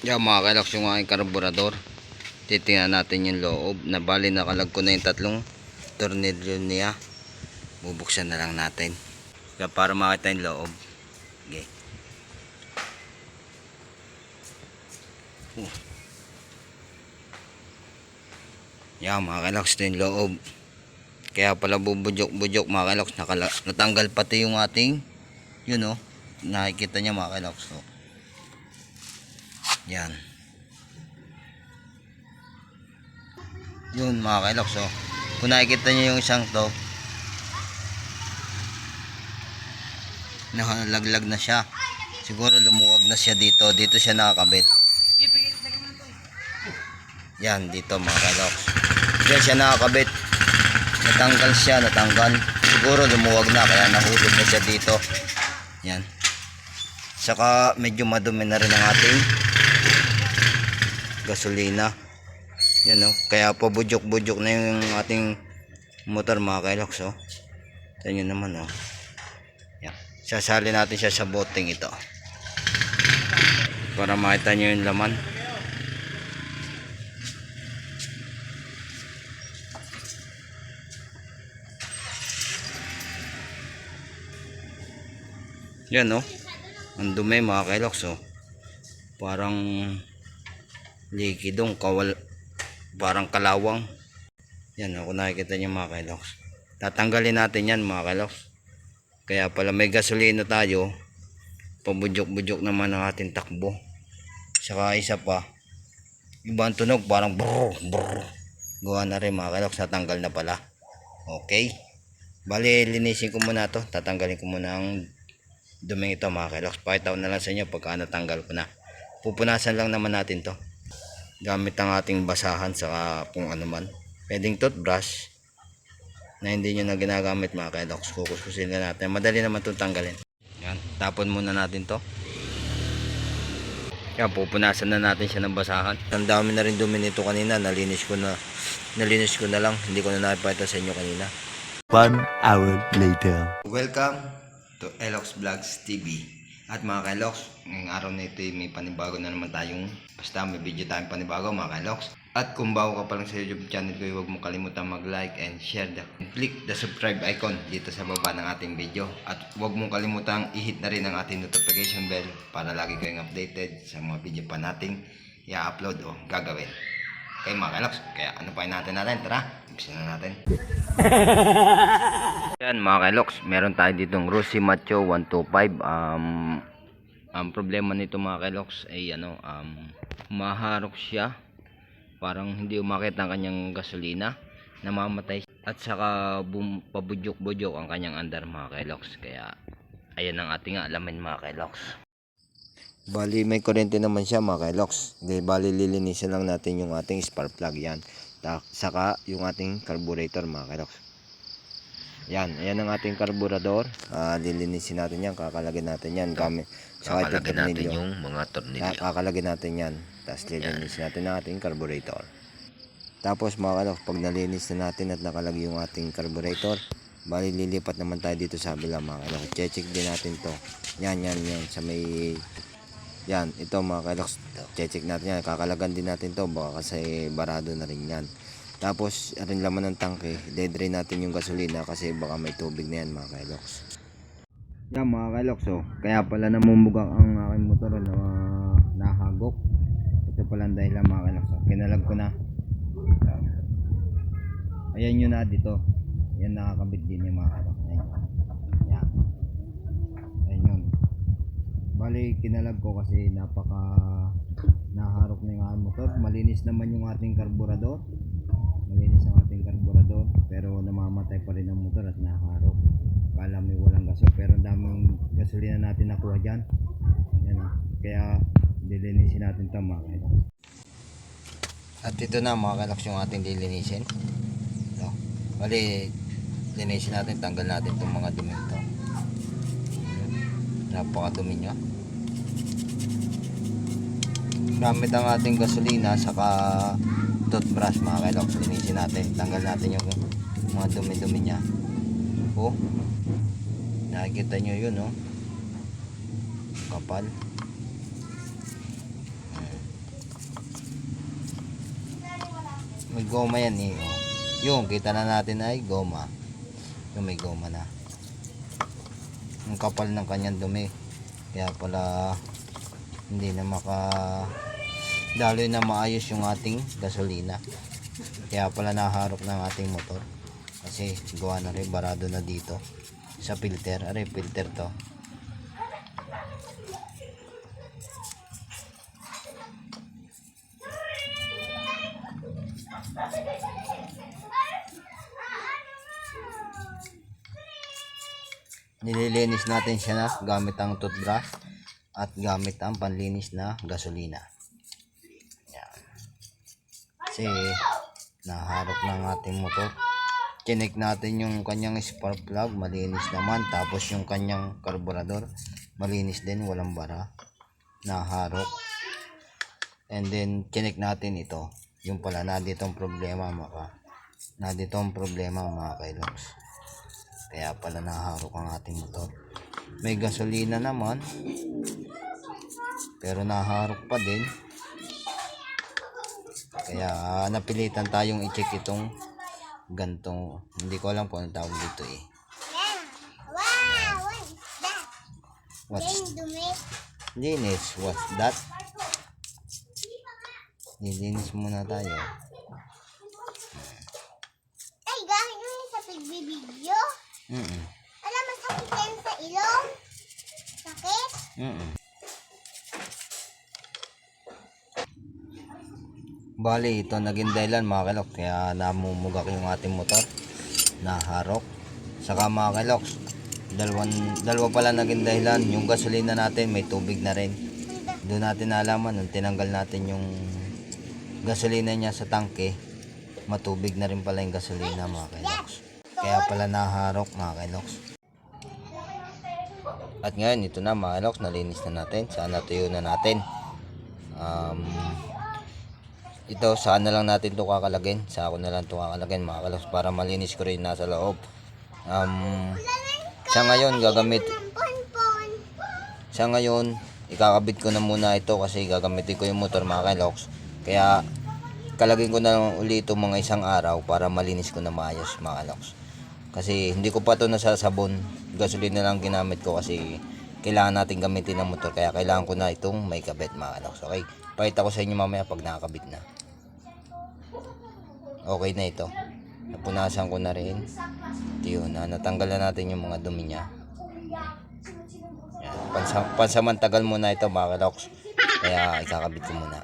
Yan mga kailoks yung aking karburador. Titingnan natin yung loob. Nabali nakalag ko na yung tatlong tornilyo niya. Bubuksan na lang natin. Para makita yung loob. Okay. Uh. Yan mga kailoks ito yung loob. Kaya pala bubudyok-budyok mga. Nakala- natanggal pati yung ating yun oh. Nakikita niya mga kailoks. Oh. Yan. Yun mga kailoks oh. Kung nakikita niyo yung isang to, nakalaglag na siya. Siguro lumuwag na siya dito. Dito siya nakakabit. Yan, dito mga kailoks. Diyan siya nakakabit. Natanggal siya, natanggal. Siguro lumuwag na, kaya nahulog na siya dito. Yan. Saka medyo madumi na rin ang ating gasolina. Yan oh. Kaya pabudyok-budyok na yung ating motor mga kailoks oh. Tignan nyo naman oh. Yan. Sasali natin siya sa boting ito. Para makita nyo yung laman. Yan oh. Ang dumi mga kailoks oh. Parang likidong kawal parang kalawang. Yan kung nakikita niyo mga kailoks. Tatanggalin natin yan mga kailoks. Kaya pala may gasolina tayo. Pabudyok-budyok naman ang ating takbo. Saka isa pa. Ibang tunog parang brrr brrr. Gawa na rin mga kailoks. Natanggal na pala. Okay. Bali linisin ko muna to. Tatanggalin ko muna ang duming ito mga kailoks. Pakita ko na lang sa inyo pagka natanggal ko na. Pupunasan lang naman natin to. Gamit ang ating basahan sa kung ano man. Pwedeng toothbrush na hindi nyo na ginagamit mga kailoks. Kukuskusin na natin. Madali naman itong tanggalin. Yan. Tapon muna natin to. Yan. Pupunasan na natin siya ng basahan. Ang dami na rin dumi nito kanina. Nalinis ko na. Nalinis ko na lang. Hindi ko na nakipita sa inyo kanina. One hour later. Welcome to Elox Vlogs TV. At mga Kailox, ngayong araw na ito ay may panibago na naman tayong basta may video tayong panibago mga Kailox. At kung bago ka pa lang sa YouTube channel ko, huwag mo kalimutan mag-like and share the click the subscribe icon dito sa baba ng ating video. At huwag mong kalimutang i-hit na rin ang ating notification bell para lagi kayong updated sa mga video pa nating i-upload o gagawin. Okay mga Kailox, kaya ano pa natin natin? Tara, umpisa na natin. Yan mga kailoks, meron tayo ditong Rusi Macho 125. Um, ang problema nito mga kailoks ay ano, um, maharok siya. Parang hindi umakit ang kanyang gasolina. Namamatay. At saka bum, pabudyok-budyok ang kanyang andar mga kailoks. Kaya ayan ang ating alamin mga kailoks. Bali may kuryente naman siya mga kailoks. Di bali lilinisin lang natin yung ating spark plug yan. Saka yung ating carburetor mga kailoks. Yan, ayan ang ating karburador. Ah, lilinisin natin yan, kakalagin natin yan gamit sa Kakalagyan natin yung mga tornilyo. Kakalagin natin yan. Tapos lilinisin natin ang ating carburetor. Tapos mga kalok, pag nalinis na natin at nakalagay yung ating carburetor, bali lilipat naman tayo dito sa kabila mga kalok. Check din natin to. Yan, yan, yan. Sa may... Yan, ito mga kalok. Check natin yan. Kakalagan din natin to. Baka kasi barado na rin yan. Tapos, rin laman ng tangke. Dedrain natin yung gasolina kasi baka may tubig na yan mga kailoks. Yan mga kailoks oh. Kaya pala namumugak ang aking motor na nahagok. Ito pala ang dahilan mga kailoks. oh. Kinalag ko na. Yan. Ayan yun na dito. Yan nakakabit din yung mga kailoks. Ayan. Yan. Ayan yun. Bali, kinalag ko kasi napaka naharok na yung aking motor. Malinis naman yung ating karburador. Malinis ang ating karburador pero namamatay pa rin ang motor at naharok. Kala may walang gasol pero ang daming gasolina natin nakuha dyan. Yan ah. kaya lilinisin natin ito mga kailoks at ito na mga kailoks yung ating lilinisin ito. Bali linisin natin tanggal natin itong mga dumi ito napakadumi nyo gamit ang ating gasolina saka toothbrush mga kailoks linisin natin. Tanggal natin yung mga dumi dumi nya oh. Nakikita nyo yun oh. Kapal. May goma yan eh oh. yung kita na natin ay eh, goma. Yung may goma na. Ang kapal ng kanyang dumi. Kaya pala hindi na maka daloy na maayos yung ating gasolina. Kaya pala naharap ng ating motor. Kasi gawa na rin barado na dito sa filter. Aray, filter to. Nililinis natin siya na gamit ang toothbrush at gamit ang panlinis na gasolina. Yan. Kasi naharap ng ating motor. Chinek natin yung kanyang spark plug, malinis naman. Tapos yung kanyang karburador, malinis din, walang bara. Naharap. And then, chinek natin ito. Yung pala, na dito ang problema mga na dito ang problema mga kailoks. Kaya pala naharok ang ating motor. May gasolina naman. Pero naharok pa din. Kaya napilitan tayong i-check itong gantong. Hindi ko alam kung anong tawag dito eh. What's linis? What's that? Nilinis muna tayo. Ay, gamit mo sa pagbibideo. Mm Alam, masakit yan sa ilong. Sakit? Mm Bali, ito naging dahilan mga kalok. Kaya namumugak yung ating motor. Naharok. Saka mga kalok, dalawang, dalawa pala naging dahilan. Yung gasolina natin may tubig na rin. Doon natin nalaman nung tinanggal natin yung gasolina niya sa tangke. Matubig na rin pala yung gasolina mga kailoks. Kaya pala naharok mga kailoks. At ngayon, ito na mga kailoks, nalinis na natin. Sana tuyo na natin. Um, ito, saan na lang natin ito kakalagin? Sa ako na lang ito kakalagin mga kailoks para malinis ko rin nasa loob. Um, sa ngayon, gagamit, sa ngayon, ikakabit ko na muna ito kasi gagamitin ko yung motor mga kailoks. Kaya, kalagin ko na lang uli ito mga isang araw para malinis ko na maayos mga kailoks. Kasi hindi ko pa ito nasasabon. Gasolina lang ginamit ko kasi kailangan natin gamitin ng motor. Kaya kailangan ko na itong may kabit mga kailoks. Okay, pakita ko sa inyo mamaya pag nakakabit na. Okay na ito. Napunasan ko na rin. Ito yun, na natanggal na natin yung mga dumi niya. Yan. Pansa, pansamantagal muna ito mga kaloks. Kaya ikakabit ko muna.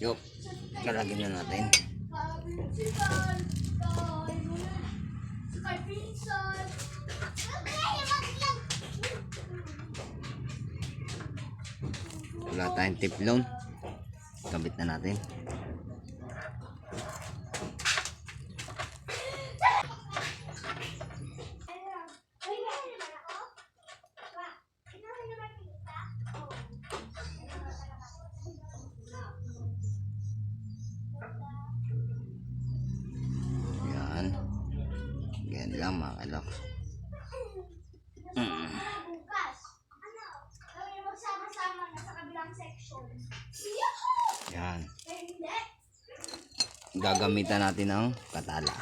Yup. Kalagin na natin. Wala tayong tiplon. Kabit na natin. Yan. Yan lang mga kabilang section. Yan. Gagamitan natin ng katala.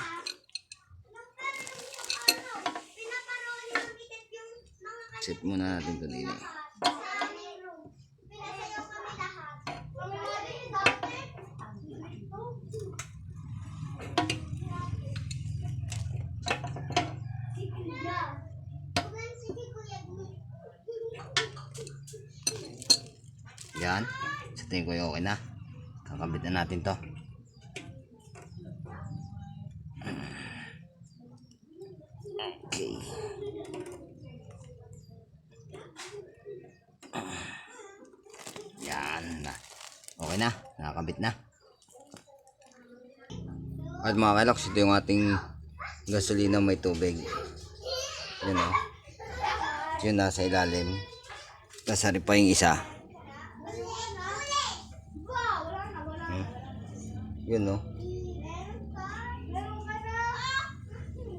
Set muna natin ito dito. Yan. Sa tingin ko yung okay na. Kakabit na natin to. Okay. Yan na. Okay na. Nakakabit na. At mga kaloks, ito yung ating gasolina may tubig. Yun o. Yun nasa ilalim. Kasari pa yung isa. Wow, wala na, wala na. Yun no.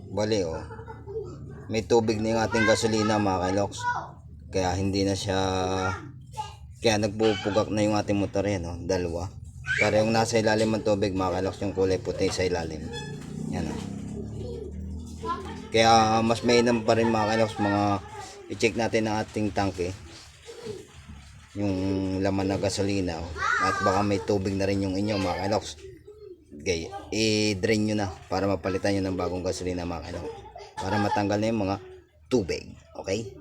Bali oh. May tubig na yung ating gasolina mga kailoks. Kaya hindi na siya... Kaya nagpupugak na yung ating motor yan oh. Dalawa. Para yung nasa ilalim ng tubig, mga kailoks, yung kulay puti sa ilalim. Yan o. Kaya mas mainam pa rin mga kailoks, mga i-check natin ang ating tangke. Yung laman na gasolina. oh. At baka may tubig na rin yung inyo mga kailoks. Okay, i-drain nyo na para mapalitan nyo ng bagong gasolina mga kailoks. Para matanggal na yung mga tubig. Okay?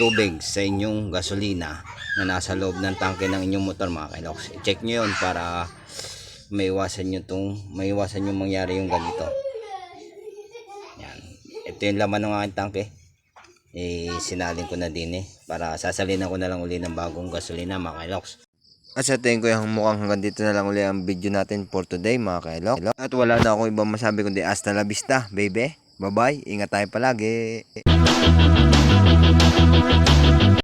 tubig sa inyong gasolina na nasa loob ng tangke ng inyong motor mga kailoks. I-check nyo yun para maiwasan nyo tong, maiwasan nyo mangyari yung ganito. Yan. Ito yung laman ng aking tangke. Eh, sinalin ko na din eh. Para sasalinan ko na lang uli ng bagong gasolina mga kailoks. At sa tingin ko yung mukhang hanggang dito na lang uli ang video natin for today mga kailoks. At wala na akong ibang masabi kundi hasta la vista baby. Bye bye. Ingat tayo palagi.